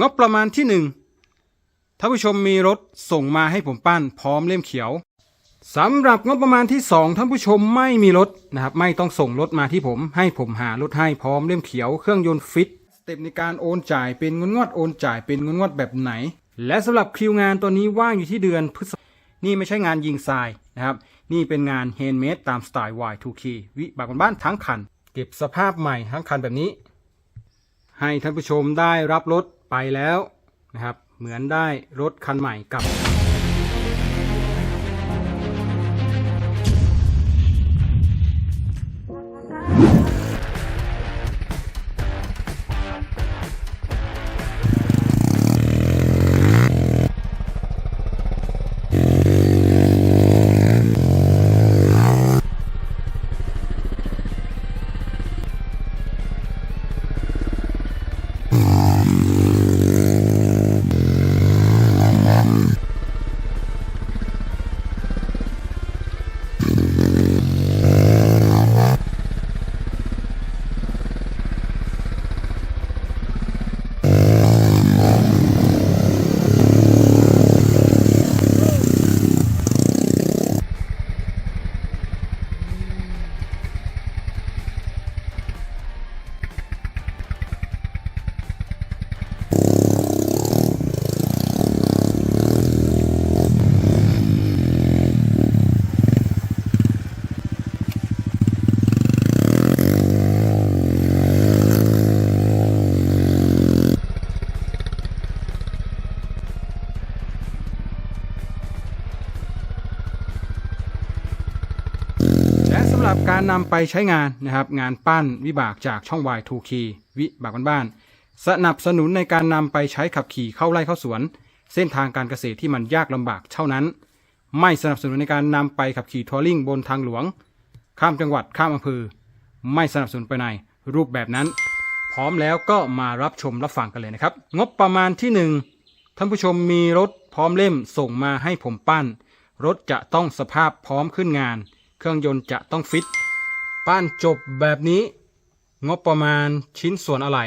งบประมาณที่หนึ่งท่านผู้ชมมีรถส่งมาให้ผมปั้นพร้อมเล่มเขียวสำหรับงบประมาณที่สองท่านผู้ชมไม่มีรถนะครับไม่ต้องส่งรถมาที่ผมให้ผมหารถให้พร้อมเล่มเขียวเครื่องยนต์ฟิตสเต็ปในการโอนจ่ายเป็นเงวดงวดโอนจ่ายเป็นเงวดงวดแบบไหน และสำหรับคิวงานตัวนี้ว่างอยู่ที่เดือนพฤษภานี่ไม่ใช่งานยิงทรายนะครับนี่เป็นงานเฮนด์เมดตามสไตล์ Y2K วิบากบ้านทั้งคัน เก็บสภาพใหม่ทั้งคันแบบนี้ ให้ท่านผู้ชมได้รับรถ ไปแล้วนะครับ เหมือนได้รถคันใหม่กลับ หรับการนำไปใช้งานนะครับงานปั้นวิบากจากช่อง Y2K วิบากบ้านๆสนับสนุนในการนำไปใช้ขับขี่เข้าไร่เข้าสวน เส้นทางการเกษตรที่มันยากลำบากเท่านั้น ไม่สนับสนุนในการนำไปขับขี่ทัวริงบนทางหลวง ข้ามจังหวัดข้ามอำเภอไม่สนับสนุนไปในรูปแบบนั้น พร้อมแล้วก็มารับชมรับฟังกันเลยนะครับ งบประมาณที่หนึ่งท่านผู้ชมมีรถพร้อมเล่มส่งมาให้ผมปั้น รถจะต้องสภาพพร้อมขึ้นงาน เครื่องยนต์จะต้องฟิตปั้นจบแบบนี้ งบประมาณชิ้นส่วนอะไหล่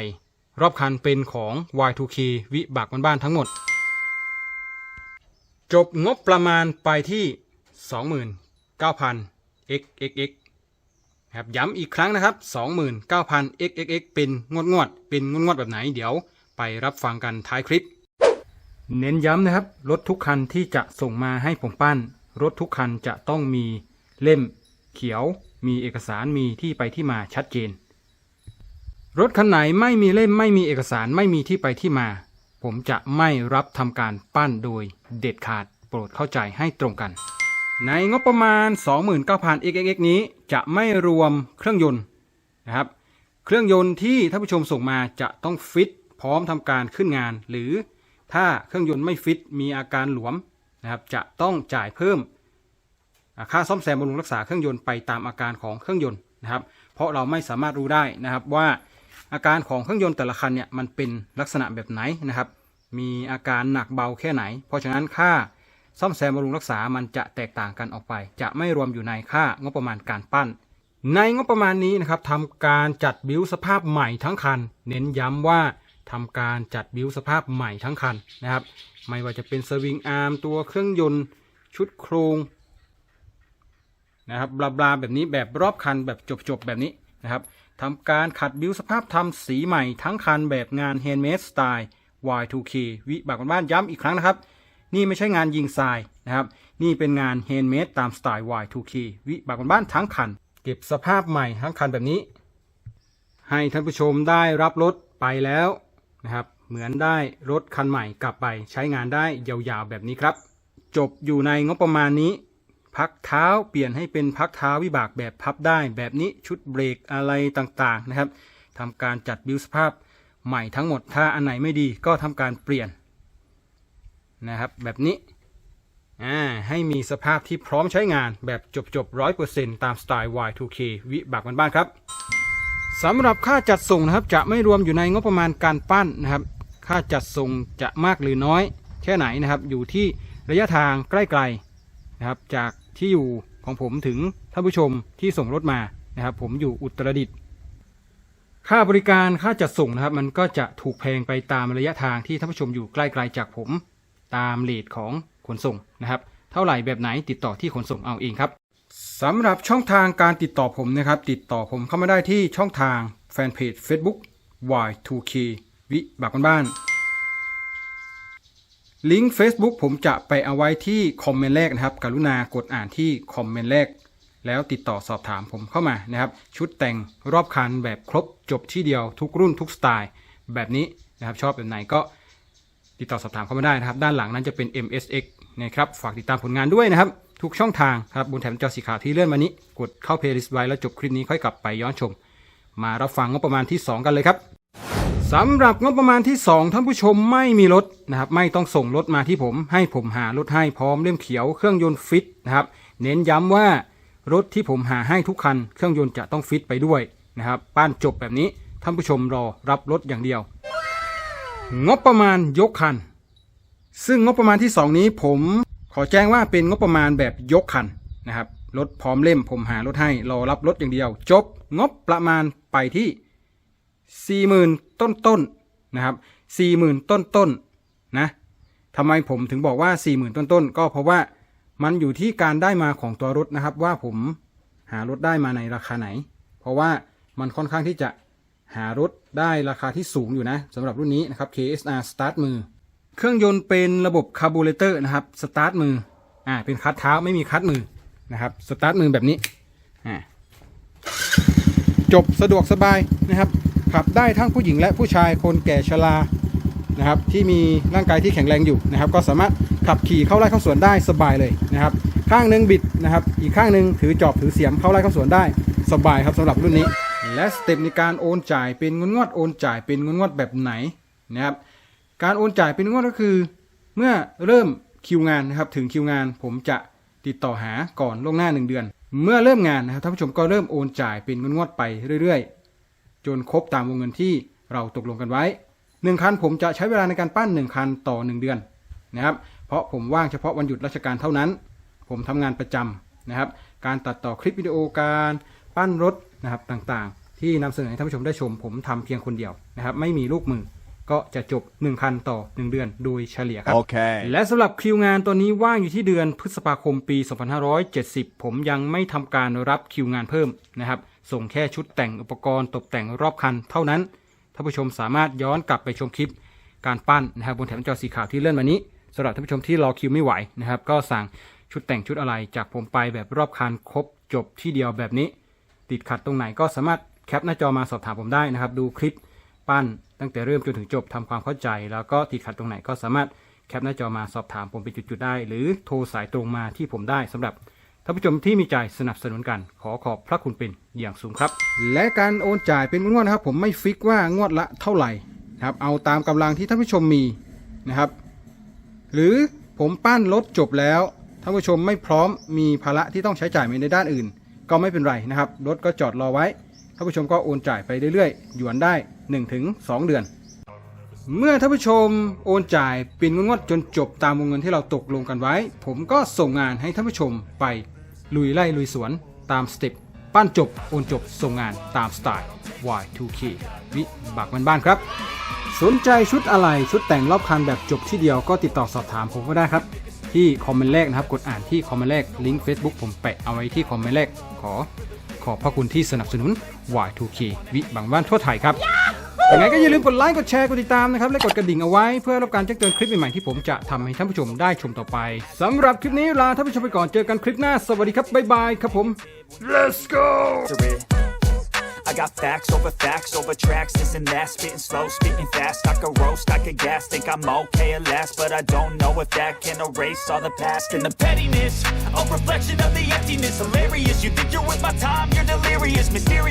รอบคันเป็นของ Y2K วิบากบ้านๆทั้งหมด จบงบประมาณไปที่ 29,000 xxx ครับย้ำอีกครั้งนะครับ 29,000 xxx เป็นงวดงวดเป็นงวดงวดแบบไหนเดี๋ยวไปรับฟังกันท้ายคลิป เน้นย้ำนะครับ รถทุกคันที่จะส่งมาให้ผมปั้น รถทุกคันจะต้องมี เล่มเขียวมีเอกสารมีที่ไปที่มาชัดเจน รถคันไหนไม่มีเล่มไม่มีเอกสารไม่มีที่ไปที่มา ผมจะไม่รับทำการปั้นโดยเด็ดขาดโปรดเข้าใจให้ตรงกัน ในงบประมาณ 29,000 xxx นี้จะไม่รวมเครื่องยนต์นะครับ เครื่องยนต์ที่ท่านผู้ชมส่งมาจะต้องฟิตพร้อมทำการขึ้นงาน หรือถ้าเครื่องยนต์ไม่ฟิตมีอาการหลวมนะครับจะต้องจ่ายเพิ่ม ค่าซ่อมแซมบำรุงรักษาเครื่องยนต์ไปตามอาการของเครื่องยนต์นะครับ เพราะเราไม่สามารถรู้ได้นะครับว่าอาการของเครื่องยนต์แต่ละคันเนี่ยมันเป็นลักษณะแบบไหนนะครับ มีอาการหนักเบาแค่ไหน เพราะฉะนั้นค่าซ่อมแซมบำรุงรักษามันจะแตกต่างกันออกไป จะไม่รวมอยู่ในค่างบประมาณการปั้น ในงบประมาณนี้นะครับทำการจัดบิวสภาพใหม่ทั้งคัน เน้นย้ำว่าทำการจัดบิวสภาพใหม่ทั้งคันนะครับ ไม่ว่าจะเป็นสวิงอาร์มตัวเครื่องยนต์ ชุดโครง นะครับบลาบลาแบบนี้แบบรอบคันแบบจบๆ แบบนี้นะครับทำการขัดบิวสภาพทำสีใหม่ทั้งคันแบบงาน Handmade Style Y2K วิบากบ้านย้ำอีกครั้งนะครับ นี่ไม่ใช่งานยิงทรายนะครับ นี่เป็นงาน Handmade ตามสไตล์ Y2K วิบากบ้านทั้งคัน เก็บสภาพใหม่ทั้งคันแบบนี้ ให้ท่านผู้ชมได้รับรถไปแล้วนะครับ เหมือนได้รถคันใหม่กลับไปใช้งานได้ยาวๆแบบนี้ครับ จบอยู่ในงบประมาณนี้ พักเท้าเปลี่ยนให้เป็นพักเท้าวิบากแบบพับได้ แบบนี้ชุดเบรกอะไรต่างๆนะครับทำการจัดบิวสภาพใหม่ทั้งหมดถ้าอันไหนไม่ดีก็ทำการเปลี่ยนนะครับแบบนี้อ่าให้มีสภาพที่พร้อมใช้งานแบบจบๆร้อยเปอร์เซ็นต์ตามสไตล์ Y2K วิบากบ้านๆครับสำหรับค่าจัดส่งนะครับจะไม่รวมอยู่ในงบประมาณการปั้นนะครับ ค่าจัดส่งจะมากหรือน้อย แค่ไหนนะครับอยู่ที่ระยะทางใกล้ๆนะครับจาก ที่อยู่ของผมถึงท่านผู้ชมที่ส่งรถมานะครับ ผมอยู่อุตรดิตถ์ค่าบริการค่าจัดส่งนะครับ มันก็จะถูกแพงไปตามระยะทางที่ท่านผู้ชมอยู่ใกล้ ๆ จากผม ตามเลทของขนส่งนะครับ เท่าไหร่แบบไหนติดต่อที่ขนส่งเอาเองครับสำหรับช่องทางการติดต่อผมนะครับ ติดต่อผมเข้ามาได้ที่ช่องทางแฟนเพจ Facebook Y2K วิบักบ้าน ลิงก์ Facebook ผมจะไปเอาไว้ที่คอมเมนต์แรกนะครับ กรุณากดอ่านที่คอมเมนต์แรก แล้วติดต่อสอบถามผมเข้ามานะครับ ชุดแต่งรอบคันแบบครบจบที่เดียวทุกรุ่นทุกสไตล์ แบบนี้นะครับชอบแบบไหนก็ติดต่อสอบถามเข้ามาได้นะครับ ด้านหลังนั้นจะเป็น MSX นะครับฝากติดตามผลงานด้วยนะครับ ทุกช่องทางครับบนแถบจอสีขาวที่เลื่อนมานี้ กดเข้าเพลย์ลิสต์ไว้แล้วจบคลิปนี้ค่อยกลับไปย้อนชม มารับฟังงบประมาณที่ 2 กันเลยครับ สำหรับงบประมาณที่ 2ท่านผู้ชมไม่มีรถนะครับไม่ต้องส่งรถมาที่ผมให้ผมหารถให้พร้อมเล่มเขียวเครื่องยนต์ฟิตนะครับเน้นย้ำว่ารถที่ผมหาให้ทุกคัน เครื่องยนต์จะต้องฟิตไปด้วยนะครับป้านจบแบบนี้ท่านผู้ชมรอรับรถอย่างเดียว งบประมาณยกคัน ซึ่งงบประมาณที่ 2 นี้ผมขอแจ้งว่าเป็นงบประมาณแบบยกคันนะครับรถพร้อมเล่มผมหารถให้รอรับรถอย่างเดียว จบงบประมาณไปที่40,000ต้น ต้นๆนะครับ40,000ต้นต้นๆนะทำไมผมถึงบอกว่า40,000 ต้นต้นๆก็เพราะว่ามันอยู่ที่การได้มาของตัวรถนะครับ ว่าผมหารถได้มาในราคาไหน เพราะว่ามันค่อนข้างที่จะหารถได้ราคาที่สูงอยู่นะสำหรับรุ่นนี้นะครับ KSR Start มือ เครื่องยนต์เป็นระบบคาร์บูเรเตอร์นะครับสตาร์ทมืออ่าเป็นคัดเท้าไม่มีคัดมือนะครับสตาร์ทมือแบบนี้อ่าจบสะดวกสบายนะครับ ขับได้ทั้งผู้หญิงและผู้ชายคนแก่ชรานะครับที่มีร่างกายที่แข็งแรงอยู่นะครับ ก็สามารถขับขี่เข้าไร่เข้าสวนได้สบายเลยนะครับ ข้างหนึ่งบิดนะครับ อีกข้างหนึ่งถือจอบถือเสียมเข้าไร่เข้าสวนได้สบายครับสำหรับรุ่นนี้ และสเต็ปในการโอนจ่ายเป็นเงวดงวดโอนจ่ายเป็นเงวดงวดแบบไหนนะครับการโอนจ่ายเป็นงวดก็คือ เมื่อเริ่มคิวงานนะครับถึงคิวงานผมจะติดต่อหาก่อนล่วงหน้า 1 เดือน เมื่อเริ่มงานนะครับท่านผู้ชมก็เริ่มโอนจ่ายเป็นงวดๆไปเรื่อย จนครบตามวงเงินที่เราตกลงกันไว้ 1 คันผมจะใช้เวลาในการปั้น 1 คันต่อ 1 เดือนนะครับ เพราะผมว่างเฉพาะวันหยุดราชการเท่านั้น ผมทำงานประจำนะครับ การตัดต่อคลิปวิดีโอการปั้นรถนะครับต่างๆ ที่นำเสนอให้ท่านผู้ชมได้ชม ผมทำเพียงคนเดียวนะครับ ไม่มีลูกมือก็จะจบ 1 คันต่อ 1 เดือนโดยเฉลี่ยครับ Okay. และสำหรับคิวงานตัวนี้ว่างอยู่ที่เดือนพฤษภาคมปี 2570 ผมยังไม่ทำการรับคิวงานเพิ่มนะครับ ส่งแค่ชุดแต่งอุปกรณ์ตกแต่งรอบคันเท่านั้นท่านผู้ชมสามารถย้อนกลับไปชมคลิปการปั้นนะครับบนแถบจอสีขาวที่เลื่อนมานี้สำหรับท่านผู้ชมที่รอคิวไม่ไหวนะครับก็สั่งชุดแต่งชุดอะไรจากผมไปแบบรอบคันครบจบที่เดียวแบบนี้ ติดขัดตรงไหนก็สามารถแคปหน้าจอมาสอบถามผมได้นะครับ ดูคลิปปั้นตั้งแต่เริ่มจนถึงจบทำความเข้าใจ แล้วก็ติดขัดตรงไหนก็สามารถแคปหน้าจอมาสอบถามผมเป็นจุดๆได้ หรือโทรสายตรงมาที่ผมได้สำหรับ ท่านผู้ชมที่มีใจสนับสนุนกัน ขอขอบพระคุณเป็นอย่างสูงครับ และการโอนจ่ายเป็นงวดนะครับ ผมไม่ฟิกว่างวดละเท่าไหร่นะครับ เอาตามกำลังที่ท่านผู้ชมมีนะครับ หรือผมปั้นรถจบแล้วท่านผู้ชมไม่พร้อมมีภาระที่ต้องใช้จ่ายในด้านอื่น ก็ไม่เป็นไรนะครับรถก็จอดรอไว้ท่านผู้ชมก็โอนจ่ายไปเรื่อยๆหยวนได้ 1-2 เดือน เมื่อท่านผู้ชมโอนจ่ายเป็นงวดจนจบตามวงเงินที่เราตกลงกันไว้ ผมก็ส่งงานให้ท่านผู้ชมไปลุยไล่ลุยสวนตามสเต็ปปั้นจบโอนจบส่งงานตามสไตล์ Y2K วิบักมันบ้านครับ สนใจชุดอะไรชุดแต่งรอบคันแบบจบที่เดียวก็ติดต่อสอบถามผมก็ได้ครับ ที่คอมเมนต์แรกนะครับ กดอ่านที่คอมเมนต์แรกลิงก์ Facebook ผมแปะเอาไว้ที่คอมเมนต์แรกขอขอบพระคุณที่สนับสนุน Y2K วิบังบ้านทั่วไทยครับ ยังไงก็อย่าลืมกดไลค์ กดแชร์ กดติดตามนะครับ และกดกระดิ่งเอาไว้เพื่อรับการแจ้งเตือนคลิปใหม่ๆที่ผมจะทำให้ท่านผู้ชมได้ชมต่อไปสำหรับคลิปนี้ลาท่านผู้ชมไปก่อนเจอกันคลิปหน้า สวัสดีครับ บ๊ายบายครับผม let's go. I got facts over facts over tracks, this and that, spitting slow, spitting fast. I could roast, I could gas, think I'm okay at last, but I don't know if that can erase all the past and the pettiness. A reflection of the emptiness, hilarious. You think you're worth my time, you're delirious, mysterious.